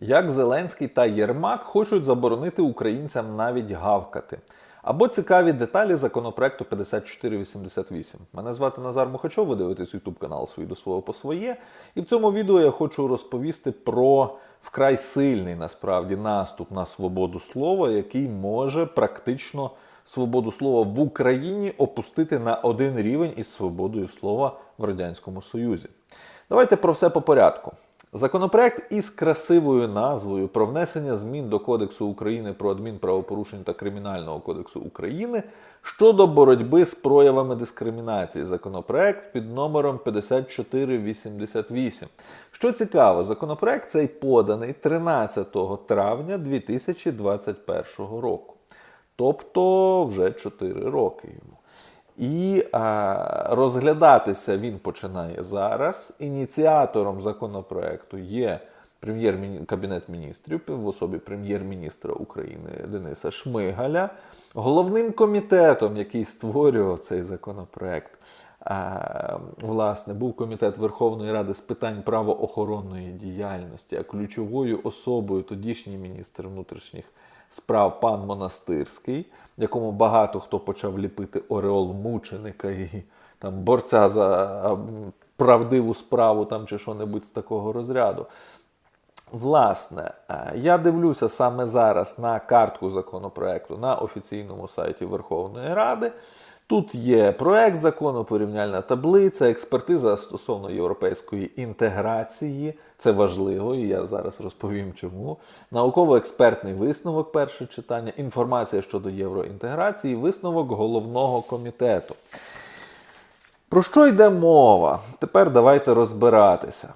Як Зеленський та Єрмак хочуть заборонити українцям навіть гавкати. Або цікаві деталі законопроекту 5488. Мене звати Назар Мухачов, ви дивитесь YouTube канал «Свої до свого по своє. І в цьому відео я хочу розповісти про вкрай сильний насправді наступ на свободу слова, який може практично свободу слова в Україні опустити на один рівень із свободою слова в Радянському Союзі. Давайте про все по порядку. Законопроект із красивою назвою про внесення змін до Кодексу України про адмінправопорушень та Кримінального кодексу України щодо боротьби з проявами дискримінації. Законопроект під номером 5488. Що цікаво, законопроект цей поданий 13 травня 2021 року. Тобто вже 4 роки йому. І а, розглядатися він починає зараз. Ініціатором законопроекту є прем'єр Кабінет міністрів в особі прем'єр-міністра України Дениса Шмигаля. Головним комітетом, який створював цей законопроект, а, власне, був комітет Верховної Ради з питань правоохоронної діяльності, а ключовою особою тодішній міністр внутрішніх справ пан Монастирський, якому багато хто почав ліпити Ореол мученика і там борця за правдиву справу там чи що-небудь з такого розряду. Власне, я дивлюся саме зараз на картку законопроекту на офіційному сайті Верховної Ради. Тут є проект закону, порівняльна таблиця, експертиза стосовно європейської інтеграції. Це важливо, і я зараз розповім чому. Науково-експертний висновок, перше читання, інформація щодо євроінтеграції, висновок головного комітету. Про що йде мова? Тепер давайте розбиратися.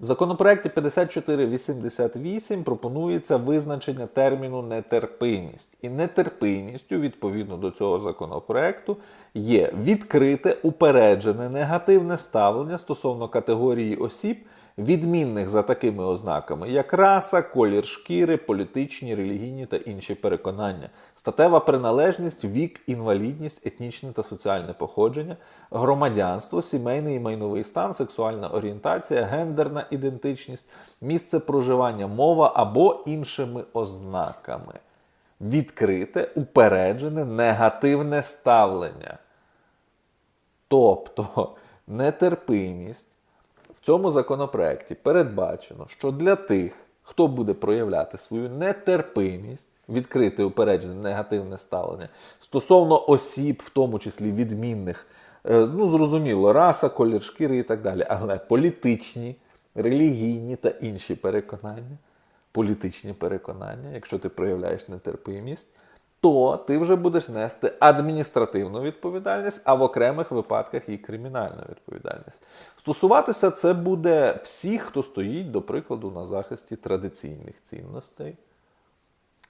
В законопроекті 5488 пропонується визначення терміну нетерпимість. І нетерпимістю, відповідно до цього законопроекту, є відкрите упереджене негативне ставлення стосовно категорії осіб, відмінних за такими ознаками, як раса, колір шкіри, політичні, релігійні та інші переконання, статева приналежність, вік, інвалідність, етнічне та соціальне походження, громадянство, сімейний і майновий стан, сексуальна орієнтація, гендерна ідентичність, місце проживання, мова або іншими ознаками. Відкрите, упереджене, негативне ставлення. Тобто нетерпимість цьому законопроекті передбачено, що для тих, хто буде проявляти свою нетерпимість, відкрите упереджене негативне ставлення стосовно осіб, в тому числі відмінних, ну зрозуміло, раса, колір шкіри і так далі, але політичні, релігійні та інші переконання, політичні переконання, якщо ти проявляєш нетерпимість, то ти вже будеш нести адміністративну відповідальність, а в окремих випадках і кримінальну відповідальність. Стосуватися це буде всіх, хто стоїть, до прикладу, на захисті традиційних цінностей.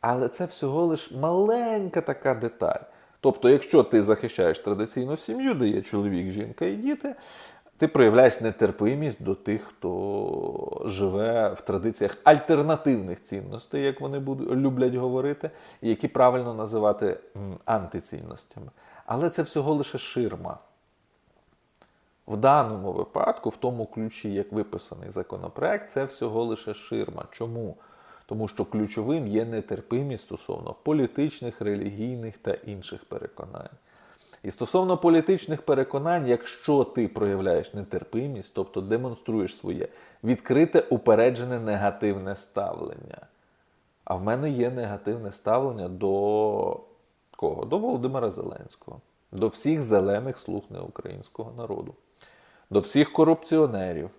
Але це всього лиш маленька така деталь. Тобто, якщо ти захищаєш традиційну сім'ю, де є чоловік, жінка і діти, ти проявляєш нетерпимість до тих, хто живе в традиціях альтернативних цінностей, як вони люблять говорити, які правильно називати антицінностями. Але це всього лише ширма. В даному випадку, в тому ключі, як виписаний законопроект, це всього лише ширма. Чому? Тому що ключовим є нетерпимість стосовно політичних, релігійних та інших переконань. І стосовно політичних переконань, якщо ти проявляєш нетерпимість, тобто демонструєш своє відкрите упереджене негативне ставлення. А в мене є негативне ставлення до кого? До Володимира Зеленського, до всіх зелених слуг неукраїнського народу, до всіх корупціонерів.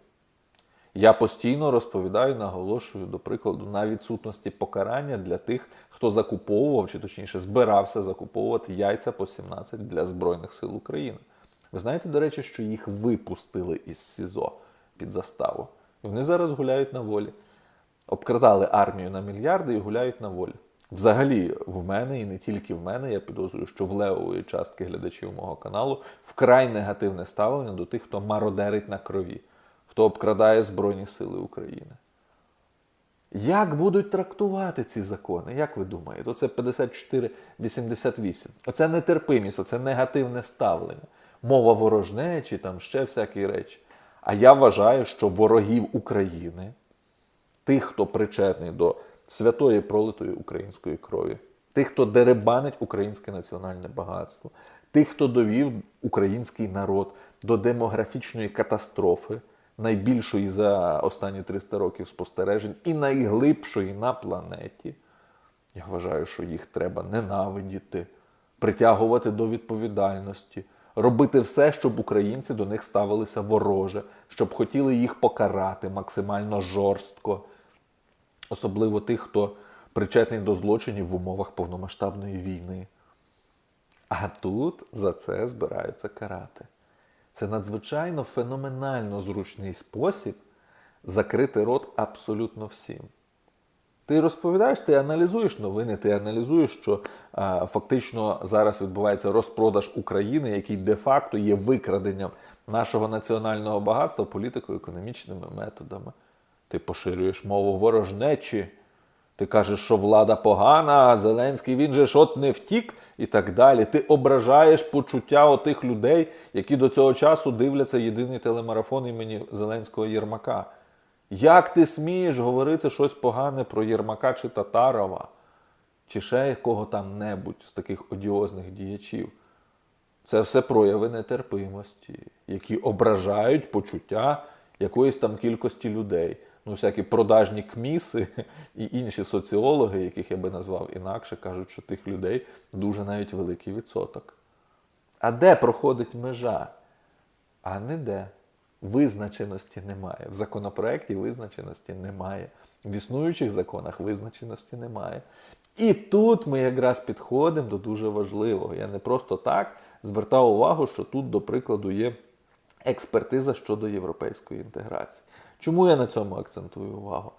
Я постійно розповідаю, наголошую, до прикладу, на відсутності покарання для тих, хто закуповував, чи точніше збирався закуповувати яйця по 17 для Збройних сил України. Ви знаєте, до речі, що їх випустили із СІЗО під заставу. І вони зараз гуляють на волі. Обкрадали армію на мільярди і гуляють на волі. Взагалі, в мене і не тільки в мене, я підозрюю, що в левої частки глядачів мого каналу вкрай негативне ставлення до тих, хто мародерить на крові хто обкрадає Збройні Сили України. Як будуть трактувати ці закони? Як ви думаєте? Оце 54-88. Оце нетерпимість, оце негативне ставлення. Мова ворожнечі, там ще всякі речі. А я вважаю, що ворогів України, тих, хто причетний до святої пролитої української крові, тих, хто деребанить українське національне багатство, тих, хто довів український народ до демографічної катастрофи, найбільшої за останні 300 років спостережень і найглибшої на планеті. Я вважаю, що їх треба ненавидіти, притягувати до відповідальності, робити все, щоб українці до них ставилися вороже, щоб хотіли їх покарати максимально жорстко, особливо тих, хто причетний до злочинів в умовах повномасштабної війни. А тут за це збираються карати. Це надзвичайно феноменально зручний спосіб закрити рот абсолютно всім. Ти розповідаєш, ти аналізуєш новини, ти аналізуєш, що а, фактично зараз відбувається розпродаж України, який де-факто є викраденням нашого національного багатства політико-економічними методами. Ти поширюєш мову ворожнечі. Ти кажеш, що влада погана, а Зеленський він же ж от не втік і так далі. Ти ображаєш почуття отих людей, які до цього часу дивляться єдиний телемарафон імені Зеленського Єрмака. Як ти смієш говорити щось погане про Єрмака чи Татарова, чи ще якого там небудь з таких одіозних діячів? Це все прояви нетерпимості, які ображають почуття якоїсь там кількості людей. Ну, всякі продажні кміси і інші соціологи, яких я би назвав інакше, кажуть, що тих людей дуже навіть великий відсоток. А де проходить межа? А не де. Визначеності немає. В законопроекті визначеності немає. В існуючих законах визначеності немає. І тут ми якраз підходимо до дуже важливого. Я не просто так звертав увагу, що тут, до прикладу, є експертиза щодо європейської інтеграції. Чому я на цьому акцентую увагу?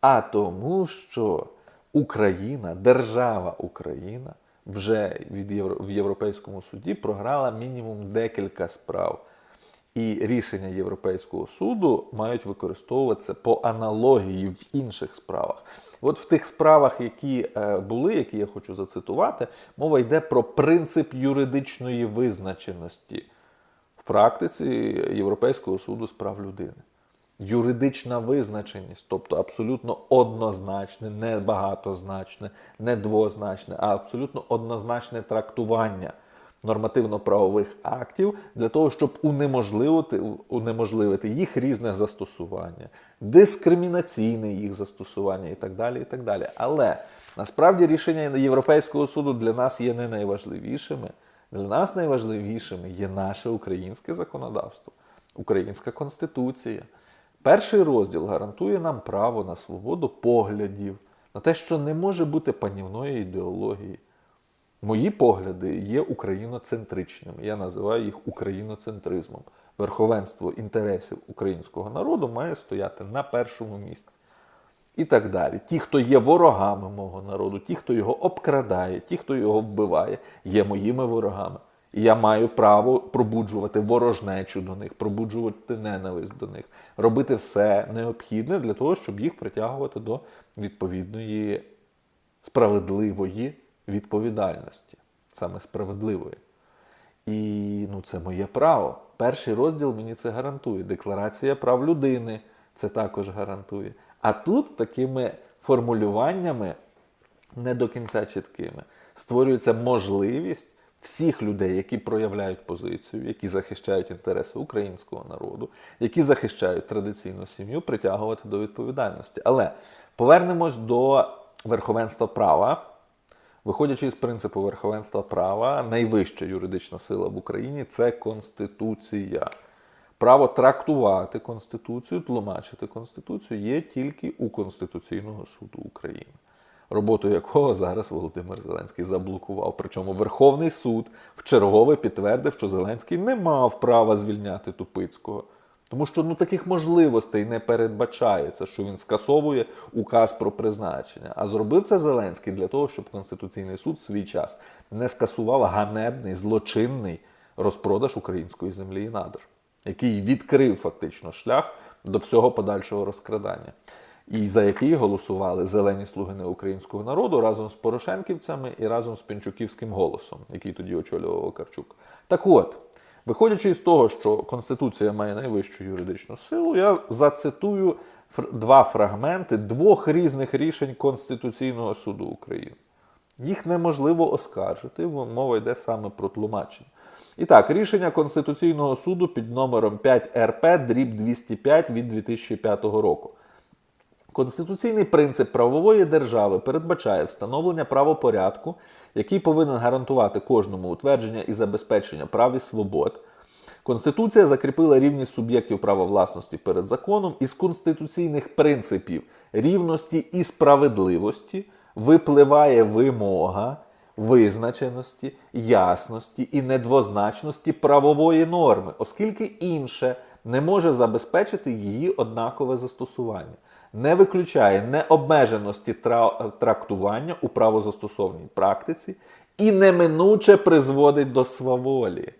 А тому, що Україна, держава Україна, вже від Євро... в Європейському суді програла мінімум декілька справ. І рішення Європейського суду мають використовуватися по аналогії в інших справах. От в тих справах, які е, були, які я хочу зацитувати, мова йде про принцип юридичної визначеності в практиці Європейського суду з прав людини. Юридична визначеність, тобто абсолютно однозначне, не багатозначне, не двозначне, а абсолютно однозначне трактування нормативно-правових актів для того, щоб унеможливити, унеможливити їх різне застосування, дискримінаційне їх застосування і так далі. і так далі. Але насправді рішення Європейського суду для нас є не найважливішими. Для нас найважливішими є наше українське законодавство, українська конституція. Перший розділ гарантує нам право на свободу поглядів, на те, що не може бути панівної ідеології. Мої погляди є україноцентричними. Я називаю їх україноцентризмом. Верховенство інтересів українського народу має стояти на першому місці. І так далі. Ті, хто є ворогами мого народу, ті, хто його обкрадає, ті, хто його вбиває, є моїми ворогами. І я маю право пробуджувати ворожнечу до них, пробуджувати ненависть до них, робити все необхідне для того, щоб їх притягувати до відповідної справедливої відповідальності, саме справедливої. І ну, це моє право. Перший розділ мені це гарантує. Декларація прав людини це також гарантує. А тут такими формулюваннями не до кінця чіткими створюється можливість всіх людей, які проявляють позицію, які захищають інтереси українського народу, які захищають традиційну сім'ю, притягувати до відповідальності. Але повернемось до верховенства права. Виходячи з принципу верховенства права, найвища юридична сила в Україні це Конституція. Право трактувати Конституцію, тлумачити Конституцію є тільки у Конституційного суду України, роботу якого зараз Володимир Зеленський заблокував. Причому Верховний суд вчергове підтвердив, що Зеленський не мав права звільняти Тупицького. Тому що ну, таких можливостей не передбачається, що він скасовує указ про призначення. А зробив це Зеленський для того, щоб Конституційний суд в свій час не скасував ганебний, злочинний розпродаж української землі і надр, який відкрив фактично шлях до всього подальшого розкрадання. І за який голосували зелені слуги неукраїнського народу разом з Порошенківцями і разом з Пінчуківським голосом, який тоді очолював Вакарчук. Так от. Виходячи із того, що Конституція має найвищу юридичну силу, я зацитую два фрагменти двох різних рішень Конституційного суду України. Їх неможливо оскаржити, мова йде саме про тлумачення. І так, рішення Конституційного суду під номером 5 РП дріб 205 від 2005 року. Конституційний принцип правової держави передбачає встановлення правопорядку, який повинен гарантувати кожному утвердження і забезпечення прав і свобод. Конституція закріпила рівність суб'єктів права власності перед законом із конституційних принципів рівності і справедливості випливає вимога визначеності, ясності і недвозначності правової норми, оскільки інше не може забезпечити її однакове застосування, не виключає необмеженості тра- трактування у правозастосовній практиці і неминуче призводить до сваволі.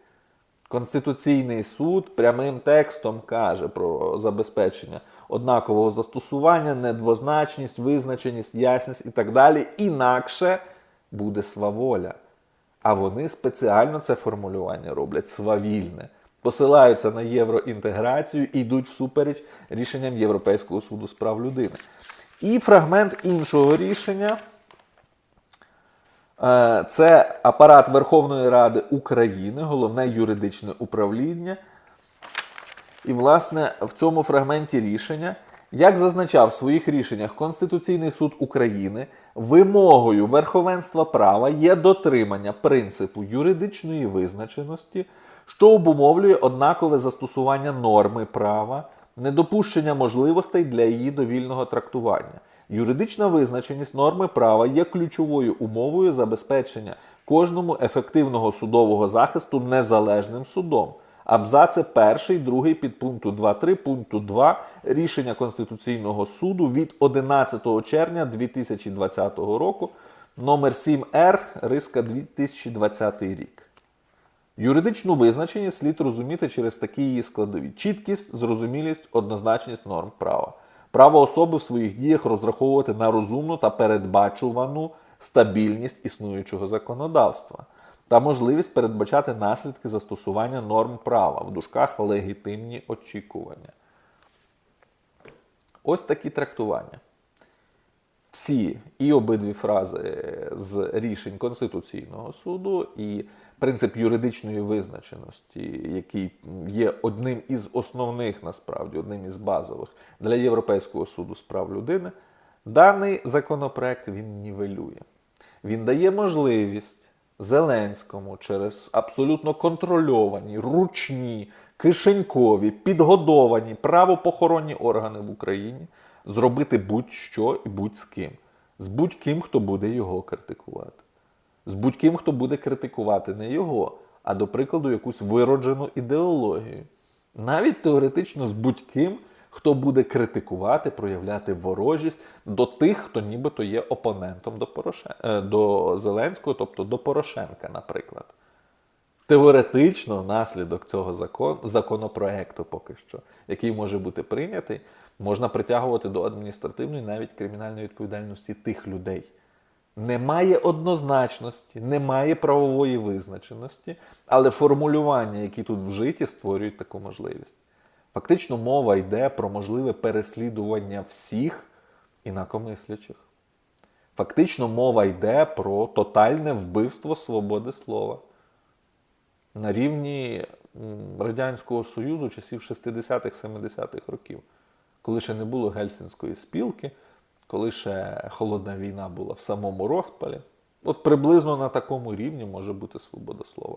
Конституційний суд прямим текстом каже про забезпечення однакового застосування, недвозначність, визначеність, ясність і так далі. Інакше буде сваволя. А вони спеціально це формулювання роблять свавільне, посилаються на євроінтеграцію і йдуть всупереч рішенням Європейського суду з прав людини. І фрагмент іншого рішення. Е, Це апарат Верховної Ради України, головне юридичне управління. І, власне, в цьому фрагменті рішення, як зазначав в своїх рішеннях Конституційний суд України, вимогою верховенства права є дотримання принципу юридичної визначеності, що обумовлює однакове застосування норми права, недопущення можливостей для її довільного трактування. Юридична визначеність норми права є ключовою умовою забезпечення кожному ефективного судового захисту незалежним судом. Абзаци 1, 2 підпункту 2.3 пункту 2 рішення Конституційного суду від 11 червня 2020 року, номер 7Р, риска 2020 рік. Юридичну визначеність слід розуміти через такі її складові: чіткість, зрозумілість, однозначність норм права. Право особи в своїх діях розраховувати на розумну та передбачувану стабільність існуючого законодавства та можливість передбачати наслідки застосування норм права в дужках легітимні очікування. Ось такі трактування. Всі і обидві фрази з рішень Конституційного суду, і принцип юридичної визначеності, який є одним із основних, насправді, одним із базових для Європейського суду з прав людини, даний законопроект він нівелює. Він дає можливість Зеленському через абсолютно контрольовані, ручні, кишенькові, підгодовані правопохоронні органи в Україні зробити будь-що і будь-з ким. З будь-ким, хто буде його критикувати. З будь-ким, хто буде критикувати не його, а до прикладу, якусь вироджену ідеологію. Навіть теоретично з будь-ким, хто буде критикувати, проявляти ворожість до тих, хто нібито є опонентом до, Пороше... е, до Зеленського, тобто до Порошенка, наприклад. Теоретично, внаслідок цього закон... законопроекту, поки що, який може бути прийнятий, можна притягувати до адміністративної, навіть кримінальної відповідальності тих людей. Немає однозначності, немає правової визначеності, але формулювання, які тут вжиті, створюють таку можливість. Фактично, мова йде про можливе переслідування всіх інакомислячих. Фактично, мова йде про тотальне вбивство свободи слова на рівні Радянського Союзу часів 60-х, 70-х років, коли ще не було Гельсінської спілки, коли ще холодна війна була в самому розпалі. От приблизно на такому рівні може бути свобода слова.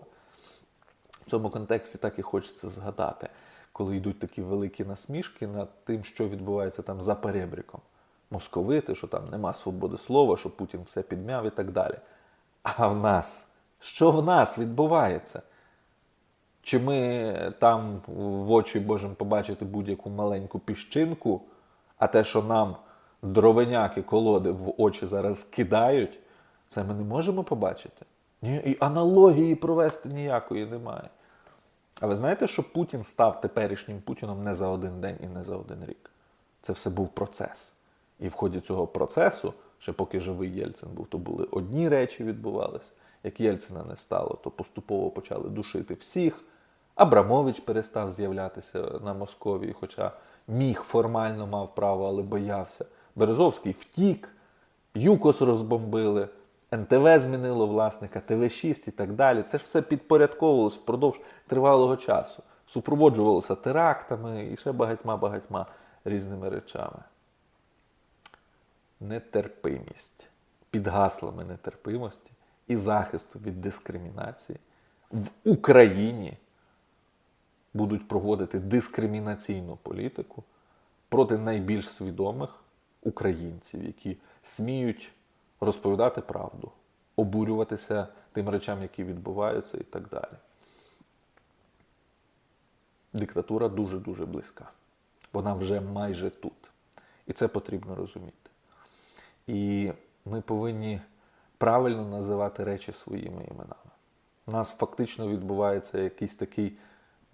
В цьому контексті так і хочеться згадати, коли йдуть такі великі насмішки над тим, що відбувається там за перебріком. Московити, що там нема свободи слова, що Путін все підмяв і так далі. А в нас, що в нас відбувається? Чи ми там в очі можемо побачити будь-яку маленьку піщинку, а те, що нам дровеняки колоди в очі зараз кидають, це ми не можемо побачити? Ні, і аналогії провести ніякої немає. А ви знаєте, що Путін став теперішнім Путіном не за один день і не за один рік? Це все був процес. І в ході цього процесу, ще поки живий Єльцин був, то були одні речі відбувалися. Як Єльцина не стало, то поступово почали душити всіх. Абрамович перестав з'являтися на Московії, хоча міг формально мав право, але боявся. Березовський втік, ЮКОС розбомбили, НТВ змінило власника, ТВ6 і так далі. Це ж все підпорядковувалося впродовж тривалого часу. Супроводжувалося терактами і ще багатьма-багатьма різними речами. Нетерпимість під гаслами нетерпимості і захисту від дискримінації в Україні будуть проводити дискримінаційну політику проти найбільш свідомих українців, які сміють розповідати правду, обурюватися тим речам, які відбуваються, і так далі. Диктатура дуже-дуже близька. Вона вже майже тут. І це потрібно розуміти. І ми повинні правильно називати речі своїми іменами. У нас фактично відбувається якийсь такий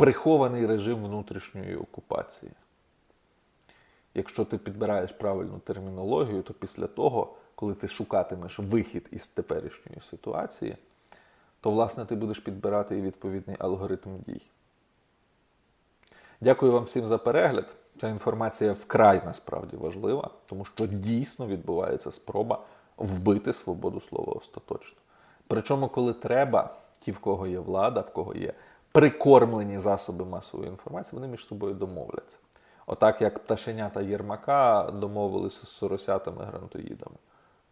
прихований режим внутрішньої окупації. Якщо ти підбираєш правильну термінологію, то після того, коли ти шукатимеш вихід із теперішньої ситуації, то, власне, ти будеш підбирати і відповідний алгоритм дій. Дякую вам всім за перегляд. Ця інформація вкрай насправді важлива, тому що дійсно відбувається спроба вбити свободу слова остаточно. Причому, коли треба, ті, в кого є влада, в кого є прикормлені засоби масової інформації, вони між собою домовляться. Отак, як пташенята Єрмака домовилися з соросятами грантоїдами.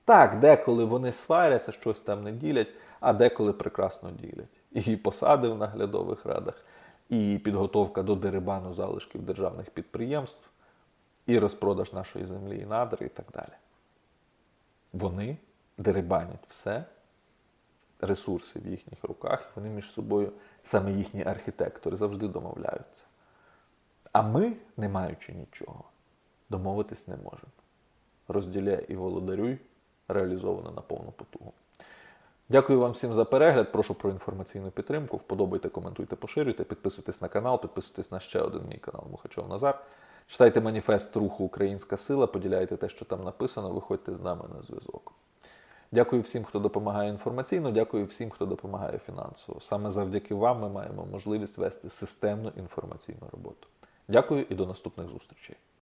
Так, деколи вони сваряться, щось там не ділять, а деколи прекрасно ділять. І посади в наглядових радах, і підготовка до дерибану залишків державних підприємств, і розпродаж нашої землі і надр, і так далі. Вони дерибанять все, ресурси в їхніх руках, вони між собою, саме їхні архітектори, завжди домовляються. А ми, не маючи нічого, домовитись не можемо. Розділяй і володарюй реалізовано на повну потугу. Дякую вам всім за перегляд. Прошу про інформаційну підтримку. Вподобайте, коментуйте, поширюйте, підписуйтесь на канал, підписуйтесь на ще один мій канал Мухачов Назар. Читайте маніфест руху Українська сила, поділяйте те, що там написано, виходьте з нами на зв'язок. Дякую всім, хто допомагає інформаційно, дякую всім, хто допомагає фінансово. Саме завдяки вам ми маємо можливість вести системну інформаційну роботу. Дякую і до наступних зустрічей.